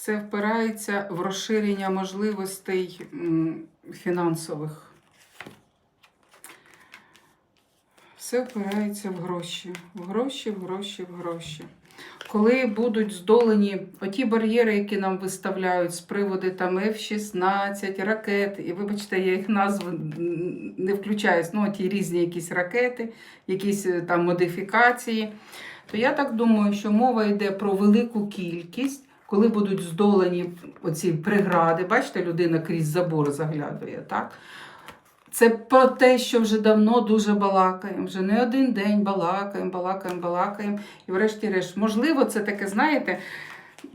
Все впирається в розширення можливостей фінансових. Все впирається в гроші. В гроші, в гроші, в гроші. Коли будуть здолані оті бар'єри, які нам виставляють з приводу там F-16, ракет, і вибачте, я їх назви не включаю, ну ті різні якісь ракети, якісь е, там модифікації, то я так думаю, що мова йде про велику кількість, коли будуть здолані оці прегради. Бачите, людина крізь забор заглядує, так? Це про те, що вже давно дуже балакаємо, вже не один день балакаємо, балакаємо, балакаємо. І врешті-решт, можливо, це таке, знаєте,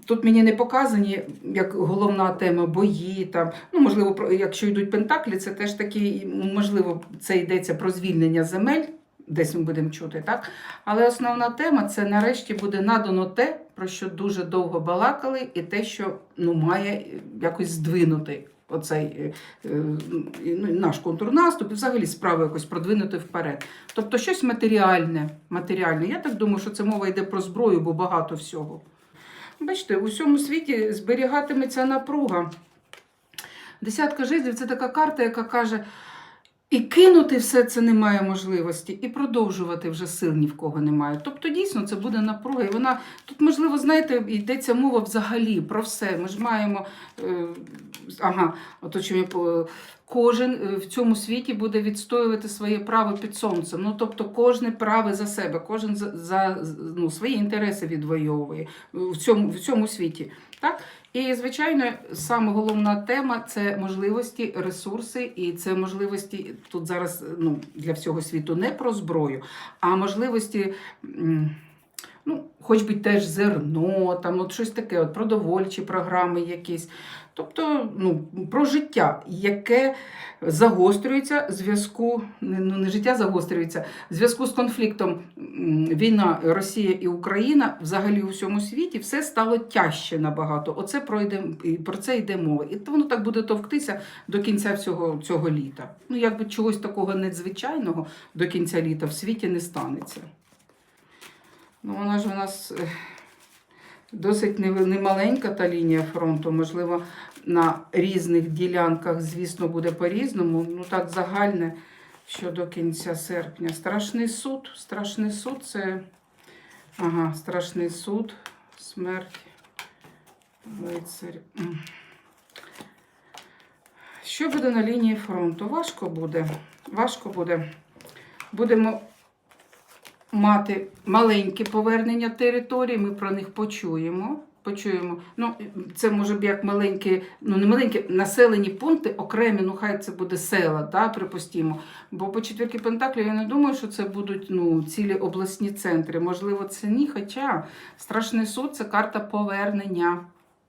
тут мені не показані як головна тема бої. Там, ну, можливо, якщо йдуть пентаклі, це теж такі, можливо, це йдеться про звільнення земель, десь ми будемо чути, так? Але основна тема це нарешті буде надано те, про що дуже довго балакали, і те, що ну, має якось здвинути оцей е, е, ну, наш контрнаступ, і взагалі справу якось продвинути вперед. Тобто щось матеріальне. матеріальне. Я так думаю, що це мова йде про зброю, бо багато всього. Бачите, у всьому світі зберігатиметься напруга. Десятка жезлів це така карта, яка каже. І кинути все це немає можливості, і продовжувати вже сил ні в кого немає. Тобто, дійсно, це буде напруга. І вона тут, можливо, знаєте, йдеться мова взагалі про все. Ми ж маємо е, ага, ото чим я по- кожен е, в цьому світі буде відстоювати своє право під сонцем. Ну тобто, кожне право за себе, кожен за, за ну, свої інтереси відвоює в цьому, в цьому світі. Так? І, звичайно, саме головна тема це можливості, ресурси, і це можливості тут зараз ну, для всього світу не про зброю, а можливості. Ну, хоч би теж зерно, там от щось таке, от продовольчі програми якісь. Тобто ну, про життя, яке загострюється в зв'язку, ну не життя загострюється, в зв'язку з конфліктом війна Росія і Україна взагалі у всьому світі все стало тяжче набагато. Оце пройде про це йде мова. І воно так буде товктися до кінця всього цього літа. Ну, якби чогось такого надзвичайного до кінця літа в світі не станеться. Ну, вона ж у нас е, досить немаленька та лінія фронту. Можливо, на різних ділянках, звісно, буде по-різному. Ну так загальне, що до кінця серпня. Страшний суд. Страшний суд це. Ага, страшний суд, смерть. Лицарь. Що буде на лінії фронту? Важко буде. Важко буде. Будемо мати маленьке повернення територій, ми про них почуємо. Почуємо. Ну, це може б як маленькі, ну не маленькі населені пункти, окремі, ну хай це буде села, да, припустімо. Бо по четвірки Пентаклів я не думаю, що це будуть ну, цілі обласні центри. Можливо, це ні. Хоча страшний суд це карта повернення.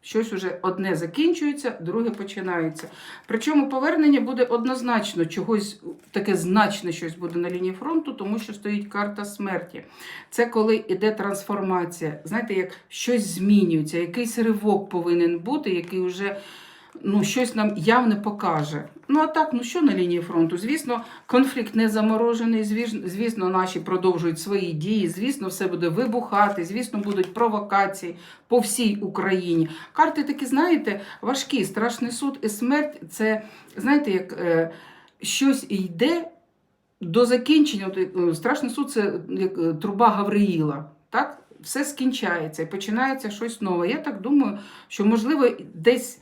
Щось уже одне закінчується, друге починається. Причому повернення буде однозначно чогось таке значне щось буде на лінії фронту, тому що стоїть карта смерті. Це коли іде трансформація. Знаєте, як щось змінюється, якийсь ривок повинен бути, який вже ну, щось нам явно покаже. Ну а так, ну що на лінії фронту? Звісно, конфлікт не заморожений, звісно, наші продовжують свої дії, звісно, все буде вибухати, звісно, будуть провокації по всій Україні. Карти такі, знаєте, важкі, страшний суд і смерть це, знаєте, як е, щось йде до закінчення. Е, Страшний суд це як е, труба Гавриїла. Так? Все скінчається і починається щось нове. Я так думаю, що можливо десь.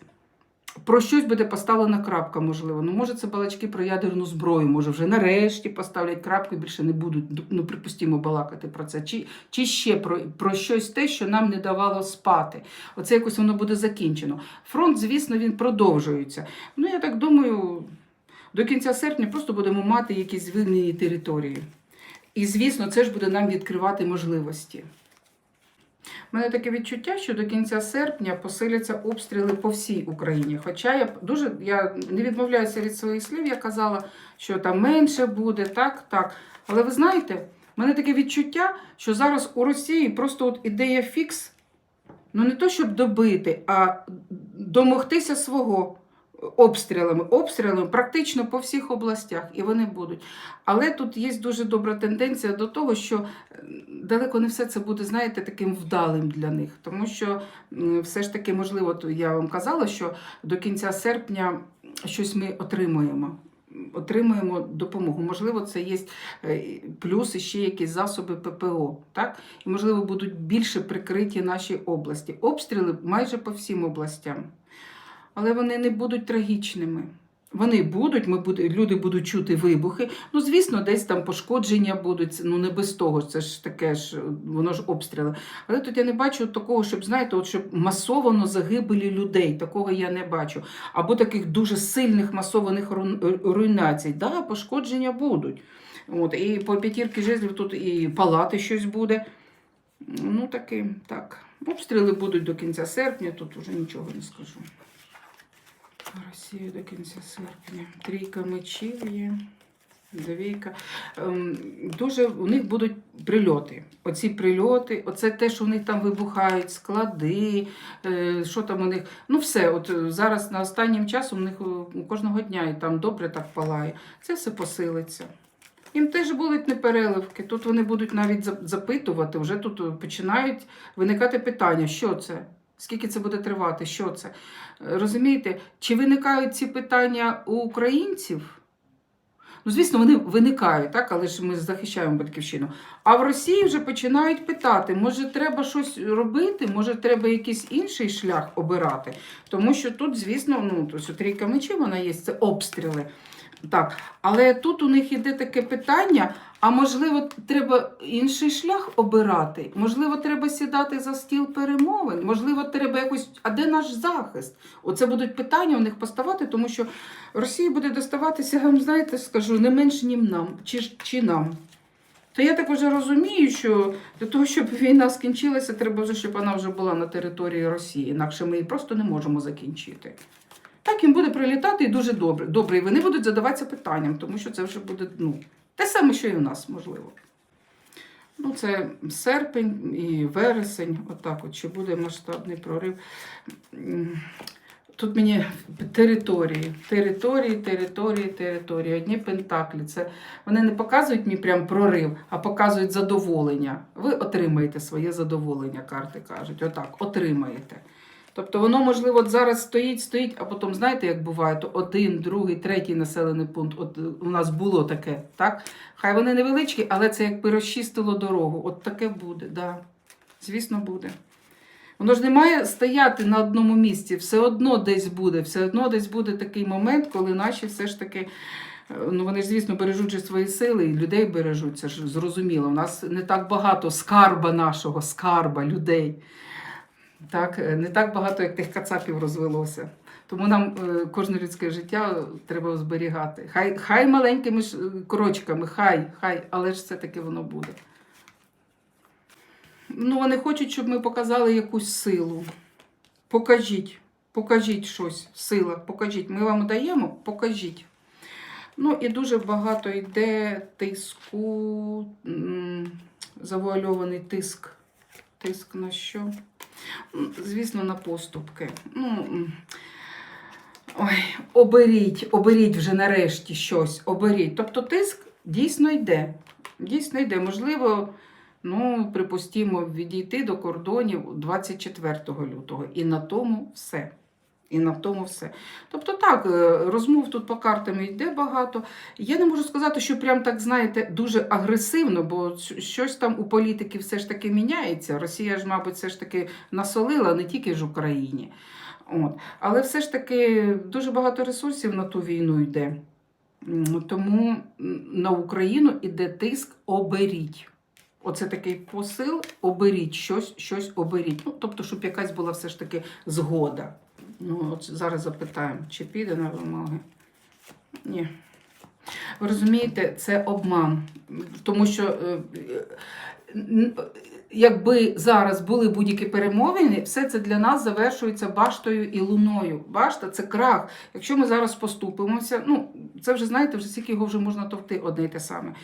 Про щось буде поставлена крапка, можливо. Ну, може, це балачки про ядерну зброю, може, вже нарешті поставлять крапку і більше не будуть, ну, припустімо, балакати про це. Чи, чи ще про, про щось те, що нам не давало спати. Оце якось воно буде закінчено. Фронт, звісно, він продовжується. Ну, я так думаю, до кінця серпня просто будемо мати якісь звільнені території. І, звісно, це ж буде нам відкривати можливості. Мене таке відчуття, що до кінця серпня посиляться обстріли по всій Україні. Хоча я дуже я не відмовляюся від своїх слів, я казала, що там менше буде, так, так. Але ви знаєте, мене таке відчуття, що зараз у Росії просто от ідея фікс, ну не то, щоб добити, а домогтися свого. Обстрілами, обстрілами практично по всіх областях, і вони будуть. Але тут є дуже добра тенденція до того, що далеко не все це буде, знаєте, таким вдалим для них. Тому що все ж таки, можливо, я вам казала, що до кінця серпня щось ми отримуємо. Отримуємо допомогу. Можливо, це є е, плюс ще якісь засоби ППО. Так? І, можливо, будуть більше прикриті наші області. Обстріли майже по всім областям. Але вони не будуть трагічними. Вони будуть, ми буде, люди будуть чути вибухи. Ну, звісно, десь там пошкодження будуть, ну не без того, це ж таке ж, воно ж обстріли. Але тут я не бачу такого, щоб, знаєте, от, щоб масовано загибелі людей. Такого я не бачу. Або таких дуже сильних масованих ру- руйнацій. Да, пошкодження будуть. От, і по п'ятірки жезлів тут і палати щось буде. Ну, таки, так. Обстріли будуть до кінця серпня, тут вже нічого не скажу. Росія до кінця серпня. Трійка мечів є. Двійка. Ем, дуже у них будуть прильоти. Оці прильоти, оце те, що у них там вибухають, склади, е, що там у них. Ну, все, от е, зараз на останнім часом у них е, кожного дня і там добре так палає. Це все посилиться. Їм теж будуть непереливки. Тут вони будуть навіть запитувати, вже тут починають виникати питання, що це? Скільки це буде тривати? Що це? Розумієте, чи виникають ці питання у українців? Ну, звісно, вони виникають, так, але ж ми захищаємо батьківщину. А в Росії вже починають питати: може, треба щось робити, може, треба якийсь інший шлях обирати. Тому що тут, звісно, ну, що трійка мечів вона є, це обстріли. Так, але тут у них іде таке питання: а можливо, треба інший шлях обирати? Можливо, треба сідати за стіл перемовин? Можливо, треба якось. А де наш захист? Оце будуть питання у них поставати, тому що Росії буде доставатися, вам знаєте, скажу, не менше, ніж нам, чи, чи нам. То я так вже розумію, що для того, щоб війна скінчилася, треба вже, щоб вона вже була на території Росії. Інакше ми її просто не можемо закінчити. Так їм буде прилітати і дуже добре. Добре, і вони будуть задаватися питанням, тому що це вже буде ну, те саме, що і у нас, можливо. Ну, це серпень і вересень, отак от, чи буде масштабний прорив. Тут мені території, території, території, території. Одні пентаклі. Це вони не показують мені прям прорив, а показують задоволення. Ви отримаєте своє задоволення, карти кажуть. Отак, отримаєте. Тобто воно, можливо, зараз стоїть, стоїть, а потім, знаєте, як буває, то один, другий, третій населений пункт. От у нас було таке, так? Хай вони невеличкі, але це якби розчистило дорогу. От таке буде, да. Звісно, буде. Воно ж не має стояти на одному місці, все одно десь буде, все одно десь буде такий момент, коли наші все ж таки. е, Ну, вони ж, звісно, бережуть свої сили, і людей бережуть, це ж зрозуміло. У нас не так багато скарба нашого, скарба людей. Так, е, не так багато, як тих кацапів розвелося. Тому нам е, кожне людське життя треба зберігати. Хай, хай маленькими ж, е, крочками, хай, хай, але ж все-таки воно буде. Ну, вони хочуть, щоб ми показали якусь силу. Покажіть, покажіть щось, сила, покажіть. Ми вам даємо, покажіть. Ну і дуже багато йде тиску, завуальований тиск. Тиск на що? Звісно, на поступки. Ну, ой, оберіть, оберіть вже нарешті щось, оберіть. Тобто тиск дійсно йде. Дійсно йде. Можливо, ну, припустімо, відійти до кордонів 24 лютого. І на тому все. І на тому все. Тобто так, е, розмов тут по картам йде багато. Я не можу сказати, що прям так, знаєте, дуже агресивно, бо щось там у політики все ж таки міняється. Росія ж, мабуть, все ж таки насолила не тільки ж Україні. От. Але все ж таки дуже багато ресурсів на ту війну йде. Тому на Україну іде тиск оберіть. Оце такий посил, оберіть щось, щось оберіть. Ну, тобто, щоб якась була все ж таки згода. Ну, от зараз запитаємо, чи піде на вимоги. Ні. Ви розумієте, це обман. Тому що е, е, якби зараз були будь-які перемовини, все це для нас завершується баштою і луною. Башта це крах. Якщо ми зараз поступимося, ну це вже знаєте, вже скільки його вже можна товкти одне й те саме.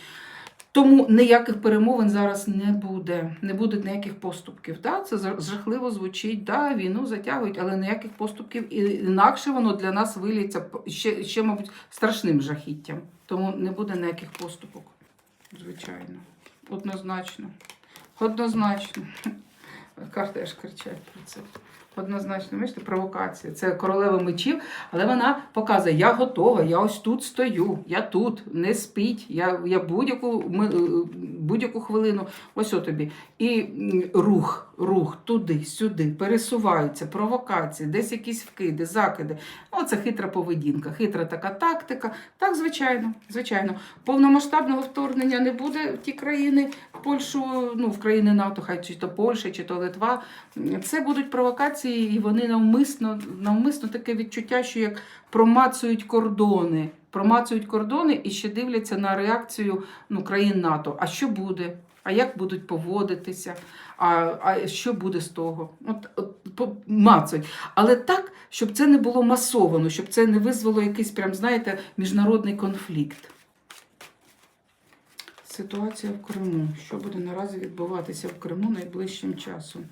Тому ніяких перемовин зараз не буде, не буде ніяких поступків. Да? Це жахливо звучить, да, війну затягують, але ніяких поступків. І інакше воно для нас виліться ще, ще, мабуть, страшним жахіттям. Тому не буде ніяких поступок. Звичайно. Однозначно. Однозначно. Карти аж кричать про це. Однозначно, бачите, провокація. Це королева мечів, але вона показує, я готова, я ось тут стою, я тут, не спіть, я, я будь-яку, е, будь-яку хвилину, ось о тобі. І рух, рух туди, сюди, пересуваються, провокації, десь якісь вкиди, закиди. Оце хитра поведінка, хитра така тактика. Так, звичайно, звичайно. Повномасштабного вторгнення не буде в ті країни, в Польщу, ну, в країни НАТО, хай чи то Польща, чи то Литва. Це будуть провокації, і вони навмисно, навмисно таке відчуття, що як промацують кордони. Промацують кордони і ще дивляться на реакцію ну, країн НАТО. А що буде? А як будуть поводитися? А, а що буде з того? От, от по- Але так, щоб це не було масовано, щоб це не визвало якийсь прям, знаєте, міжнародний конфлікт. Ситуація в Криму. Що буде наразі відбуватися в Криму найближчим часом?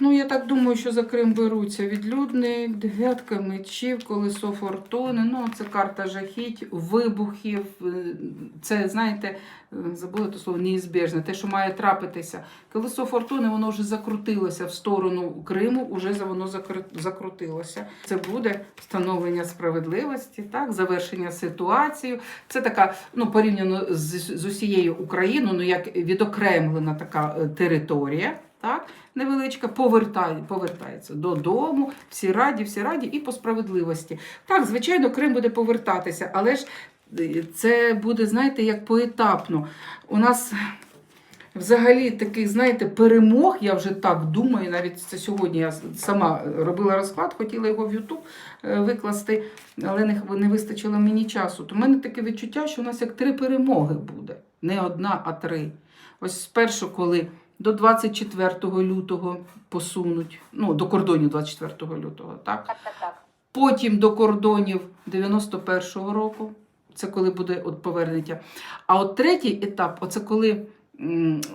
Ну, я так думаю, що за Крим беруться відлюдник, дев'ятка мечів, колесо фортуни. Ну, це карта жахіть, вибухів. е, Це, знаєте, е, забула то слово неізбіжне, те, що має трапитися. Колесо фортуни, воно вже закрутилося в сторону Криму, за- воно закру- закрутилося. Це буде встановлення справедливості, так, завершення ситуації. Це така, ну, порівняно з, з усією Україною, ну, як відокремлена така е, територія. Так, невеличка, повертає, повертається додому, всі раді, всі раді і по справедливості. Так, звичайно, Крим буде повертатися, але ж е, це буде, знаєте, як поетапно. У нас взагалі таких, знаєте, перемог, я вже так думаю, навіть це сьогодні я сама робила розклад, хотіла його в Ютуб е, викласти, але не, не вистачило мені часу. То в мене таке відчуття, що у нас як три перемоги буде. Не одна, а три. Ось спершу, коли до 24 лютого посунуть, ну, до кордонів 24 лютого, так? Так, так, так. Потім до кордонів 91-го року, це коли буде от повернення. А от третій етап, оце коли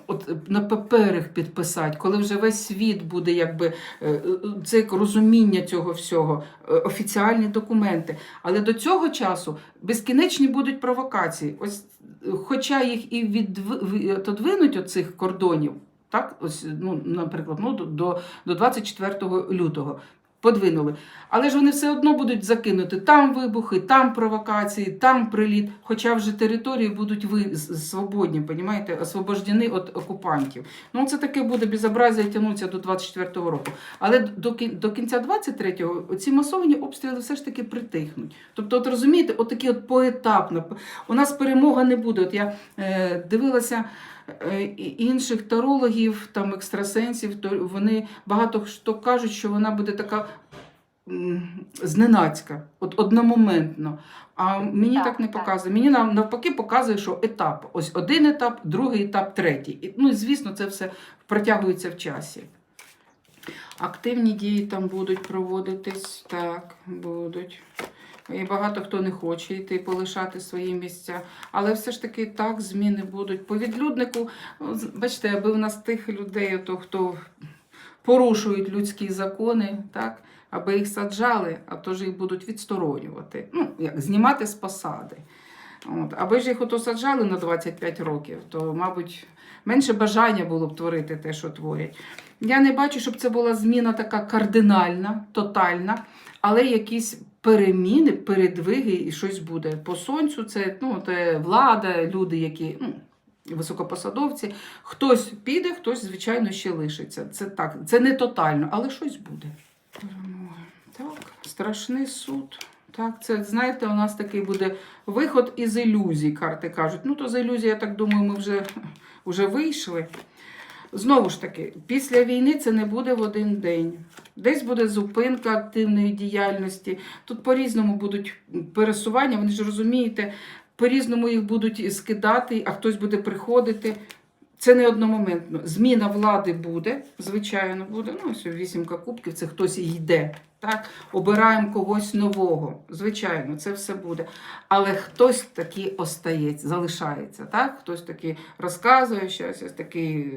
от на паперах підписати, коли вже весь світ буде, якби е, це як розуміння цього всього, е, офіціальні документи. Але до цього часу безкінечні будуть провокації. Ось, хоча їх і відвинуть оцих кордонів, так, ось, ну, наприклад, ну, до- до, до 24 лютого. Подвинули. Але ж вони все одно будуть закинути там вибухи, там провокації, там приліт. Хоча вже території будуть ви свободні, понімаєте, освобождені від окупантів. Ну це таке буде безобразія тягнуться до 24-го року. Але до, до кінця 23-го ці масовані обстріли все ж таки притихнуть. Тобто, от розумієте, от такі от поетапно. У нас перемога не буде. От я е, дивилася. Е, Інших тарологів, там екстрасенсів, то вони багато хто кажуть, що вона буде така зненацька, от одномоментно. А мені так, Так, не показує. Мені навпаки показує, що етап. Ось один етап, другий етап, третій. І, ну звісно, це все протягується в часі. Активні дії там будуть проводитись, так, будуть. І багато хто не хоче йти полишати свої місця. Але все ж таки так, зміни будуть. По відлюднику, бачите, аби в нас тих людей, то, хто порушують людські закони, так, аби їх саджали, а то ж їх будуть відсторонювати. Ну, як знімати з посади. От. Аби ж їх ото саджали на 25 років, то, мабуть, менше бажання було б творити те, що творять. Я не бачу, щоб це була зміна така кардинальна, тотальна, але якісь переміни, передвиги і щось буде. По сонцю це, ну, це влада, люди, які. Ну, Високопосадовці, хтось піде, хтось, звичайно, ще лишиться. Це так, це не тотально, але щось буде. Так, страшний суд. Так, це знаєте, у нас такий буде виход із ілюзій, карти кажуть. Ну, то з ілюзій, я так думаю, ми вже, вже вийшли. Знову ж таки, після війни це не буде в один день. Десь буде зупинка активної діяльності. Тут по-різному будуть пересування, вони ж розумієте, по-різному їх будуть скидати, а хтось буде приходити. Це не одномоментно. Зміна влади буде, звичайно, буде. Ну, ось вісімка кубків, це хтось йде. Так? Обираємо когось нового. Звичайно, це все буде. Але хтось такий остається, залишається. Так? Хтось такий розказує щось, ось такий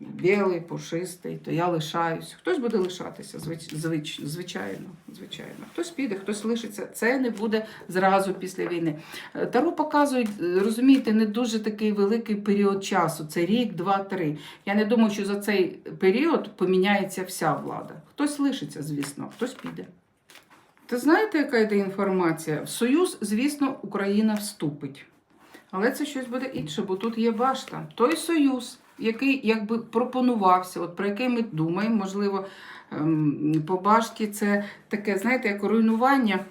білий, пушистий, то я лишаюсь. Хтось буде лишатися, звич, звич, звичайно, звичайно. Хтось піде, хтось лишиться. Це не буде зразу після війни. Е, Таро показують, е, розумієте, не дуже такий великий період часу. Це рік, два, три. Я не думаю, що за цей період поміняється вся влада. Хтось лишиться, звісно, хтось піде. Ти знаєте, яка йде інформація? В Союз, звісно, Україна вступить. Але це щось буде інше, бо тут є башта. Той союз, який якби пропонувався, от про який ми думаємо, можливо, ем, по башті це таке, знаєте, як руйнування.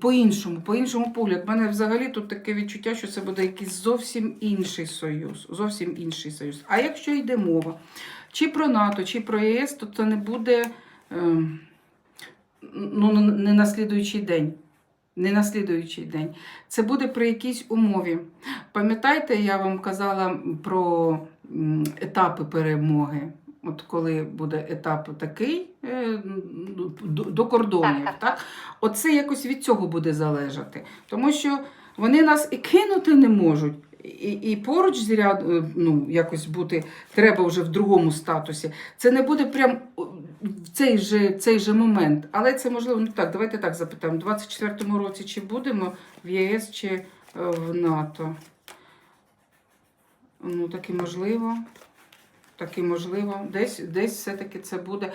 По-іншому, по іншому погляд. У мене взагалі тут таке відчуття, що це буде якийсь зовсім інший союз. Зовсім інший союз. А якщо йде мова чи про НАТО, чи про ЄС, то це не буде ем, ну, не на слідуючий день. Не на слідуючий день. Це буде при якійсь умові. Пам'ятаєте, я вам казала про етапи перемоги. От коли буде етап такий е, до, до кордонів, Так, так, так, оце якось від цього буде залежати. Тому що вони нас і кинути не можуть, і, і поруч зряд, е, ну, якось бути треба вже в другому статусі. Це не буде прям в цей же, цей же момент. Але це можливо, ну так, давайте так запитаємо. У 24-му році чи будемо в ЄС чи е, в НАТО? Ну, так і можливо. Так і можливо, десь, десь все-таки це буде.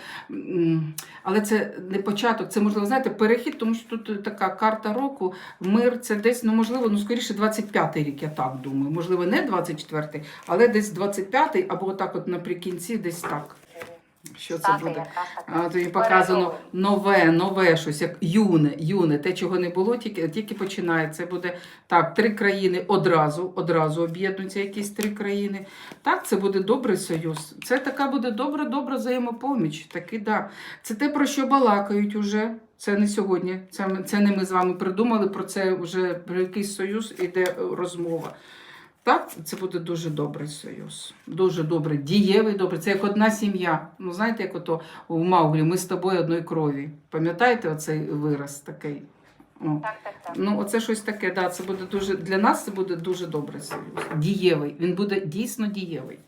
Але це не початок, це можливо, знаєте, перехід, тому що тут така карта року, мир, це десь, ну можливо, ну скоріше 25-й рік, я так думаю. Можливо, не 24-й, але десь 25-й, або отак от наприкінці, десь так. Що це Стати буде? якраз така. А тобі показано нове, нове щось, як юне, юне, те, чого не було, тільки, тільки починає. Це буде так, три країни одразу, одразу об'єднуються якісь три країни. Так, це буде добрий союз. Це така буде добра, добра взаємопоміч. Таки, да. Це те, про що балакають уже. Це не сьогодні. Це, ми- це не ми з вами придумали. Про це вже про якийсь союз іде е, розмова. Так, це буде дуже добрий союз. Дуже добрий, дієвий, добрий. Це як одна сім'я. Ну, знаєте, як ото у Мауглі, ми з тобою одної крові. Пам'ятаєте оцей вираз такий? О. Так, так, так. Ну, оце щось таке, да, це буде дуже для нас це буде дуже добрий союз. Дієвий. Він буде дійсно дієвий.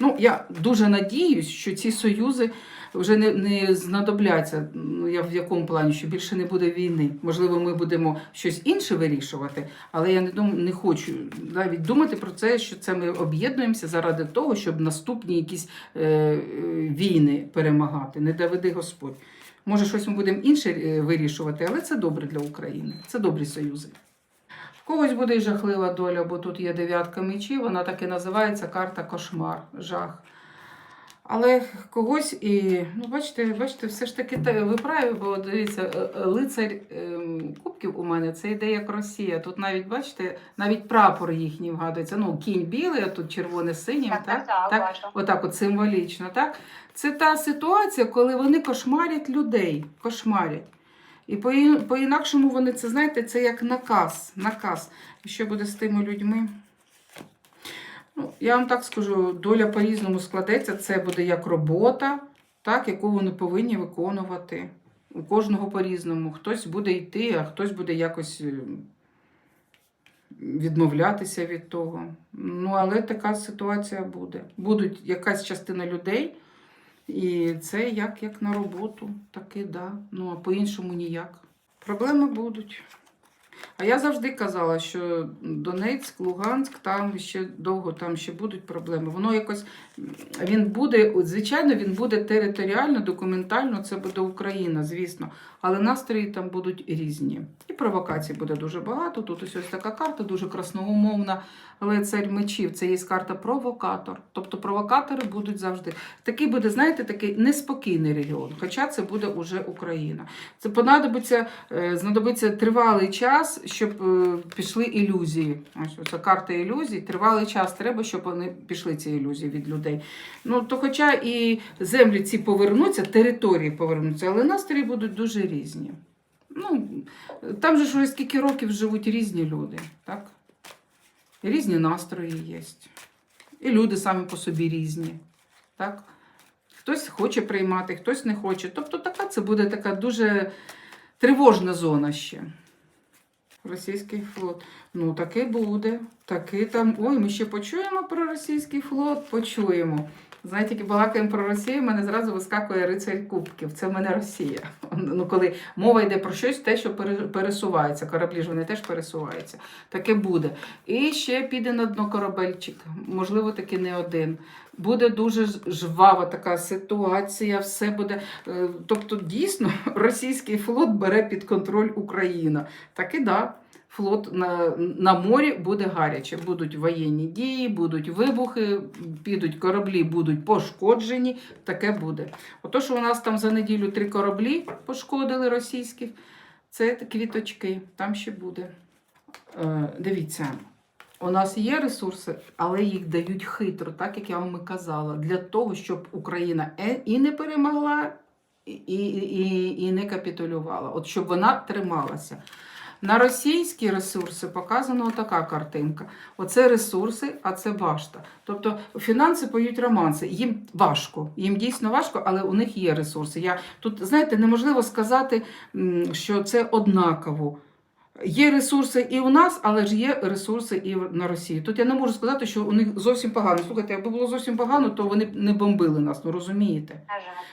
Ну, я дуже надіюсь, що ці союзи вже не, не знадобляться. Ну, я в якому плані, що більше не буде війни. Можливо, ми будемо щось інше вирішувати, але я не дум, не хочу навіть думати про це, що це ми об'єднуємося заради того, щоб наступні якісь е, е, війни перемагати. Не доведи Господь. Може, щось ми будемо інше е, вирішувати, але це добре для України. Це добрі союзи. В когось буде жахлива доля, бо тут є дев'ятка мечів, вона так і називається карта кошмар, жах. Але когось і, ну бачите, бачите, все ж таки ви праві, бо дивіться, е, е, лицар ем, кубків у мене це йде як Росія. Тут навіть, бачите, навіть прапор їхній вгадується. Ну, кінь білий, а тут червоне синім, Так, так? так, так. Отак, от символічно, так? Це та ситуація, коли вони кошмарять людей. Кошмарять. І по- по-інакшому вони це, знаєте, це як наказ. наказ. Що буде з тими людьми? Ну, я вам так скажу, доля по-різному складеться. Це буде як робота, так, яку вони повинні виконувати. У кожного по-різному. Хтось буде йти, а хтось буде якось е, відмовлятися від того. Ну, але така ситуація буде. Будуть якась частина людей, і це як, як на роботу, таки да. Ну, а по-іншому ніяк. Проблеми будуть. А я завжди казала, що Донецьк, Луганськ, там ще довго там ще будуть проблеми. Воно якось він буде, звичайно, він буде територіально, документально, це буде Україна, звісно. Але настрої там будуть різні. І провокацій буде дуже багато. Тут ось ось така карта, дуже красномовна. Але царь мечів це є карта провокатор. Тобто провокатори будуть завжди. Такий буде, знаєте, такий неспокійний регіон. Хоча це буде уже Україна. Це понадобиться, е, знадобиться тривалий час, щоб е, пішли ілюзії. Ось оця карта ілюзій. Тривалий час треба, щоб вони пішли ці ілюзії від людей. Ну то, хоча і землі ці повернуться, території повернуться, але настрої будуть дуже. Ну, там же ж скільки років живуть різні люди, так? Різні настрої є. І люди самі по собі різні. Так? Хтось хоче приймати, хтось не хоче. Тобто така це буде така дуже тривожна зона ще. Російський флот. Ну, таки буде. Таки там. Ой, ми ще почуємо про російський флот, почуємо. Знаєте, тільки балакаємо про Росію, в мене зразу вискакує рицарь Кубків. Це в мене Росія. Ну, коли мова йде про щось, те, що пересувається. Кораблі ж вони теж пересуваються. Таке буде. І ще піде на дно корабельчик. Можливо, таки не один. Буде дуже жвава така ситуація, все буде. е, Тобто, дійсно, російський флот бере під контроль Україна. Так і да. Флот на, на морі буде гаряче. Будуть воєнні дії, будуть вибухи, підуть кораблі, будуть пошкоджені. Таке буде. Ото, що у нас там за неділю три кораблі пошкодили російських, це квіточки, там ще буде. Е, дивіться, у нас є ресурси, але їх дають хитро, так як я вам і казала, для того, щоб Україна е- і не перемогла, і, і, і не капітулювала. От щоб вона трималася. На російські ресурси показана така картинка. Оце ресурси, а це башта. Тобто фінанси поють романси. Їм важко, їм дійсно важко, але у них є ресурси. Я тут, знаєте, неможливо сказати, що це однаково. Є ресурси і у нас, але ж є ресурси і на Росії. Тут я не можу сказати, що у них зовсім погано. Слухайте, якби було зовсім погано, то вони б не бомбили нас, ну розумієте?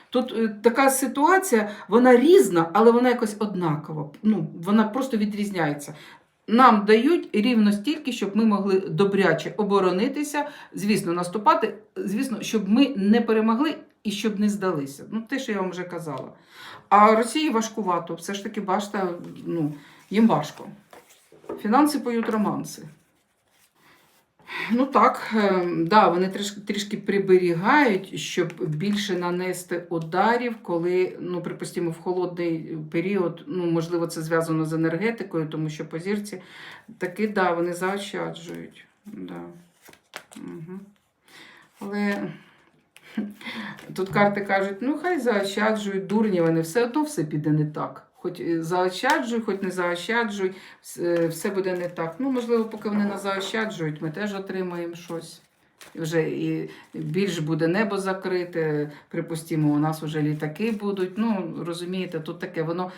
Тут е, така ситуація, вона різна, але вона якось однакова. Ну, вона просто відрізняється. Нам дають рівно стільки, щоб ми могли добряче оборонитися, звісно, наступати, звісно, щоб ми не перемогли і щоб не здалися. Ну, те, що я вам вже казала. А Росії важкувато, все ж таки, башта, ну, їм важко. Фінанси поють романси. Ну так, е, да, вони трішки, трішки приберігають, щоб більше нанести ударів, коли, ну, припустимо, в холодний період, ну, можливо, це зв'язано з енергетикою, тому що по зірці таки, да, вони заощаджують. Да. Угу. Але тут карти кажуть, ну хай заощаджують, дурні вони, все одно все піде не так. Хоч і заощаджуй, хоч не заощаджуй, все- все буде не так. Ну, можливо, поки вони не заощаджують, ми теж отримаємо щось. Вже і більш буде небо закрите, припустимо, у нас вже літаки будуть. Ну, розумієте, тут таке воно.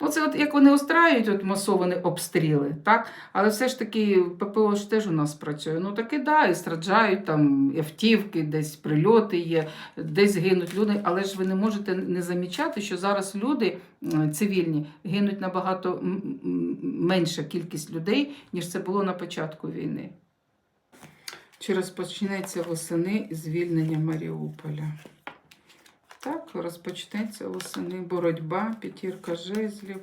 Ну, це от як вони устраюють от масовані обстріли, так? Але все ж таки ППО ж теж у нас працює. Ну таки да, і страждають там автівки, десь прильоти є, десь гинуть люди. Але ж ви не можете не замічати, що зараз люди цивільні гинуть набагато менша кількість людей, ніж це було на початку війни. Чи розпочнеться восени звільнення Маріуполя? Так, розпочнеться восени боротьба, п'ятірка жезлів,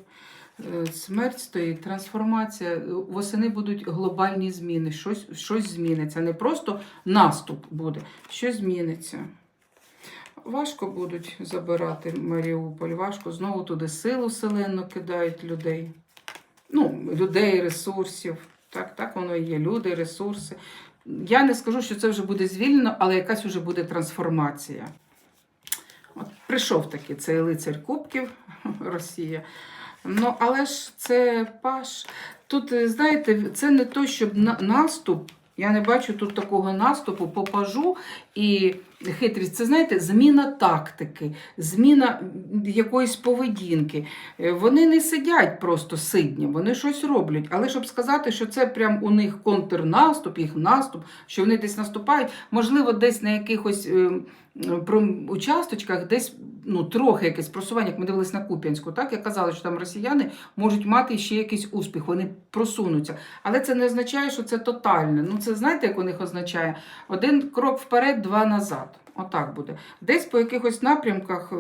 е, смерть стоїть, трансформація. Восени будуть глобальні зміни, щось, щось зміниться. Не просто наступ буде, щось зміниться. Важко будуть забирати Маріуполь, важко. Знову туди силу селенну кидають людей. Ну, людей, ресурсів. Так, так воно і є. Люди, ресурси. Я не скажу, що це вже буде звільнено, але якась вже буде трансформація. Прийшов таки цей лицар Кубків, Росія. Ну, але ж це паш. Тут, е, знаєте, це не то, щоб наступ. Я не бачу тут такого наступу по пажу і хитрість. Це знаєте, зміна тактики, зміна якоїсь поведінки. Е, Вони не сидять просто сидням, вони щось роблять. Але щоб сказати, що це прям у них контрнаступ, їх наступ, що вони десь наступають, можливо, десь на якихось е, про участочках, десь ну, трохи якесь просування, як ми дивились на Куп'янську, так я казала, що там росіяни можуть мати ще якийсь успіх, вони просунуться. Але це не означає, що це тотальне. Ну, це знаєте, як у них означає? Один крок вперед, два назад. Отак буде. Десь по якихось напрямках.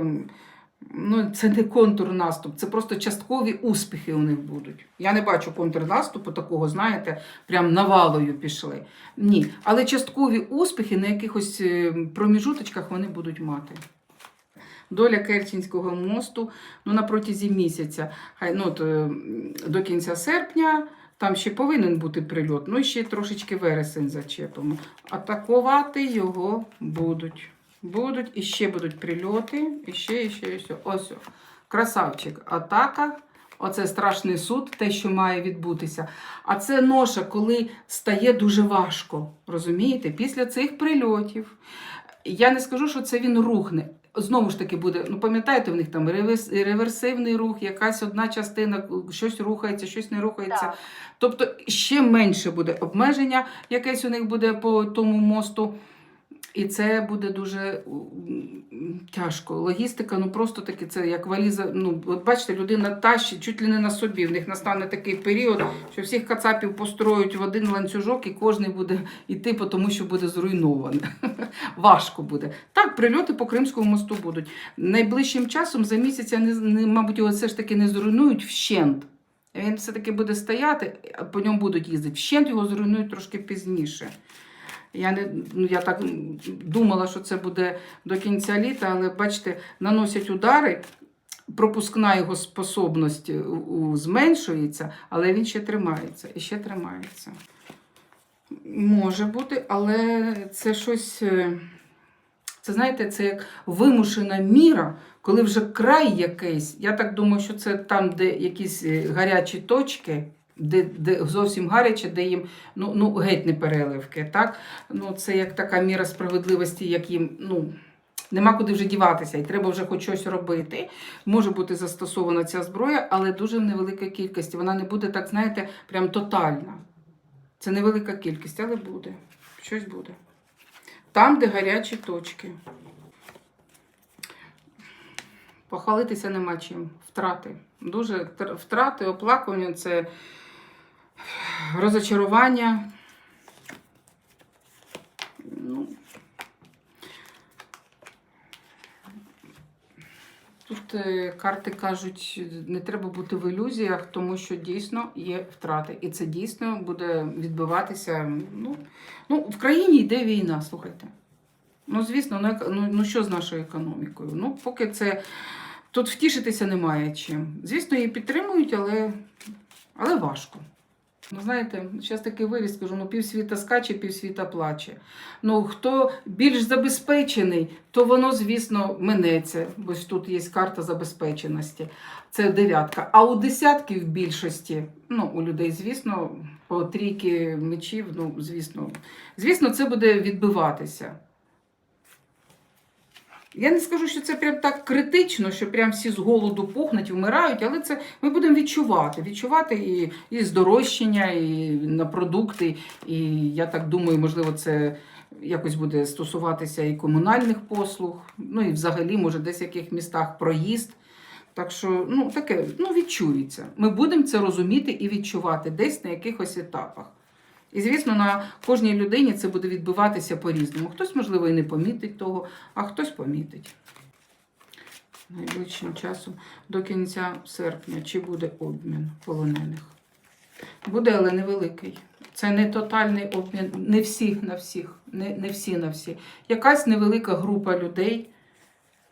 Ну, це не контрнаступ, це просто часткові успіхи у них будуть. Я не бачу контрнаступу такого, знаєте, прям навалою пішли. Ні. Але часткові успіхи на якихось е, проміжуточках вони будуть мати. Доля Керченського мосту ну, на протязі місяця, хай ну, е, до кінця серпня. Там ще повинен бути прильот, ну і ще трошечки вересень зачепимо. Атакувати його будуть. Будуть, і ще будуть прильоти, і ще, і ще, і ще. Ось. Красавчик. Атака Оце страшний суд, те, що має відбутися. А це ноша, коли стає дуже важко. Розумієте? Після цих прильотів. Я не скажу, що це він рухне. Знову ж таки буде, ну пам'ятаєте, в них там реверсивний рух, якась одна частина, щось рухається, щось не рухається. Так. Тобто ще менше буде обмеження, якесь у них буде по тому мосту. І це буде дуже тяжко. Логістика, ну просто таки, це як валіза. Ну, от бачите, людина тащить чуть ли не на собі. В них настане такий період, що всіх кацапів построють в один ланцюжок, і кожен буде йти, тому що буде зруйноване. Важко буде. Так, прильоти по Кримському мосту будуть. Найближчим часом за місяць, не, мабуть, його все ж таки не зруйнують вщент. Він все-таки буде стояти, по ньому будуть їздити. Вщент його зруйнують трошки пізніше. Я, не, ну, я так думала, що це буде до кінця літа, але бачите, наносять удари, пропускна його способність зменшується, але він ще тримається і ще тримається. Може бути, але це щось. е, Це знаєте, це як вимушена міра, коли вже край якийсь. Я так думаю, що це там, де якісь е, гарячі точки, де, де зовсім гаряче, де їм ну, ну, геть не переливки. Так? Ну, це як така міра справедливості, як їм. ну, Нема куди вже діватися, і треба вже хоч щось робити. Може бути застосована ця зброя, але дуже в невеликій кількості. Вона не буде, так знаєте, прям тотальна. Це невелика кількість, але буде. Щось буде. Там, де гарячі точки. Похвалитися нема чим. Втрати. Дуже втрати, оплакування це розочарування. Ну, Тут е, карти кажуть, не треба бути в ілюзіях, тому що дійсно є втрати. І це дійсно буде відбиватися. Ну, ну в країні йде війна, слухайте. Ну, звісно, ну, ну, ну що з нашою економікою? Ну, поки це. Тут втішитися немає чим. Звісно, її підтримують, але, але важко. Ну, знаєте, зараз такий виріс, скажу, ну півсвіта скаче, півсвіта плаче. Ну, хто більш забезпечений, то воно, звісно, минеться, бо тут є карта забезпеченості. Це дев'ятка. А у десятки в більшості, ну, у людей, звісно, по трійки мечів, ну, звісно, звісно, це буде відбиватися. Я не скажу, що це прям так критично, що прям всі з голоду пухнуть, вмирають, але це ми будемо відчувати. Відчувати і, і здорожчання, і на продукти. І я так думаю, можливо, це якось буде стосуватися і комунальних послуг, ну і взагалі, може, десь в яких містах проїзд. Так що, ну, таке, ну, відчується. Ми будемо це розуміти і відчувати десь на якихось етапах. І, звісно, на кожній людині це буде відбиватися по-різному. Хтось, можливо, і не помітить того, а хтось помітить. Найближчим часом до кінця серпня чи буде обмін полонених? Буде, але невеликий. Це не тотальний обмін, не всіх на всіх, не, не всі на всі. Якась невелика група людей,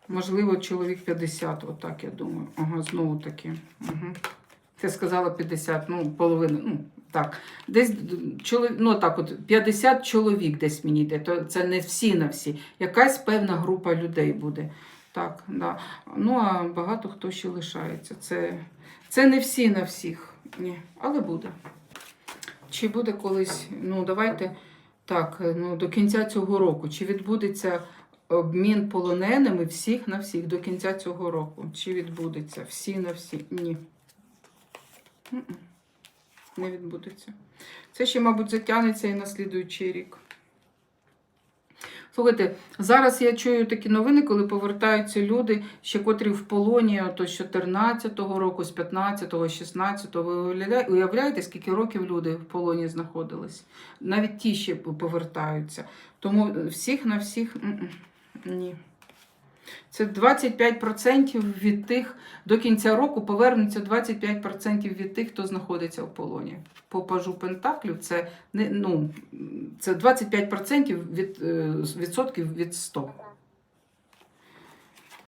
можливо, чоловік 50, отак я думаю. Ага, знову таки. Угу. Ти сказала 50, ну, половина, ну, так. Десь ну так, от 50 чоловік десь мені йде, то це не всі на всі. Якась певна група людей буде. Так, да. Ну, а багато хто ще лишається. Це, це не всі на всіх. Ні, але буде. Чи буде колись, ну давайте так, ну, до кінця цього року, чи відбудеться обмін полоненими всіх на всіх до кінця цього року? Чи відбудеться всі на всі? Ні. Не відбудеться. Це ще, мабуть, затягнеться і на слідуючий рік. Слухайте, зараз я чую такі новини, коли повертаються люди, ще котрі в полоні, то з 14-го року, з 15-го, 16-го. Ви уявляєте, скільки років люди в полоні знаходились? Навіть ті ще повертаються. Тому всіх на всіх ні. Це 25% від тих до кінця року повернуться 25% від тих, хто знаходиться в полоні. По пажу Пентаклів це не ну це 25% від е, відсотків від 100.